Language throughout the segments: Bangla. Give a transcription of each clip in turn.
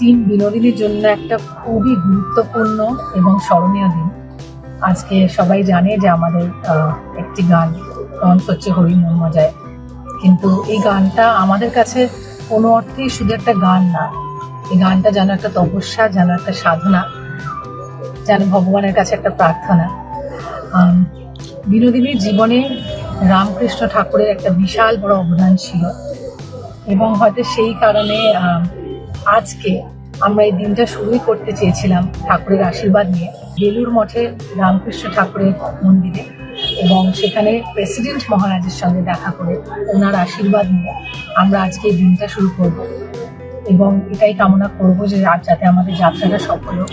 দিন বিনোদিনীর জন্য একটা খুবই গুরুত্বপূর্ণ এবং স্মরণীয় দিন। আজকে সবাই জানে যে আমাদের একটি গান লঞ্চ হচ্ছে হরি মন মজায় কিন্তু এই গানটা আমাদের কাছে কোনো অর্থেই শুধু একটা গান না, এই গানটা যেন একটা তপস্যা, যেন একটা সাধনা, যেন ভগবানের কাছে একটা প্রার্থনা। বিনোদিনীর জীবনে রামকৃষ্ণ ঠাকুরের একটা বিশাল বড় অবদান ছিল এবং হয়তো সেই কারণে আজকে আমরা এই দিনটা শুরুই করতে চেয়েছিলাম ঠাকুরের আশীর্বাদ নিয়ে। বেলুর মঠে রামকৃষ্ণ ঠাকুরের মন্দিরে এবং সেখানে প্রেসিডেন্ট মহারাজের সঙ্গে দেখা করে ওনার আশীর্বাদ নিয়ে আমরা আজকে এই দিনটা শুরু করব। এবং এটাই কামনা করব যে যাতে আমাদের যাত্রাটা সফল হোক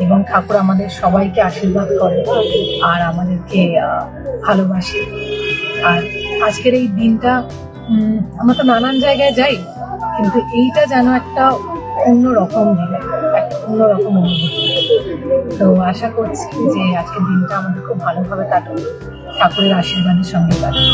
এবং ঠাকুর আমাদের সবাইকে আশীর্বাদ করে আর আমাদেরকে ভালোবাসে। আর আজকের এই দিনটা আমরা তো নানান জায়গায় যাই কিন্তু এইটা যেন একটা অন্যরকম একটা অন্যরকম অনুভূতি। তো আশা করছি যে আজকের দিনটা আমাদের খুব ভালোভাবে কাটবে ঠাকুরের আশীর্বাদের সঙ্গে কাটবে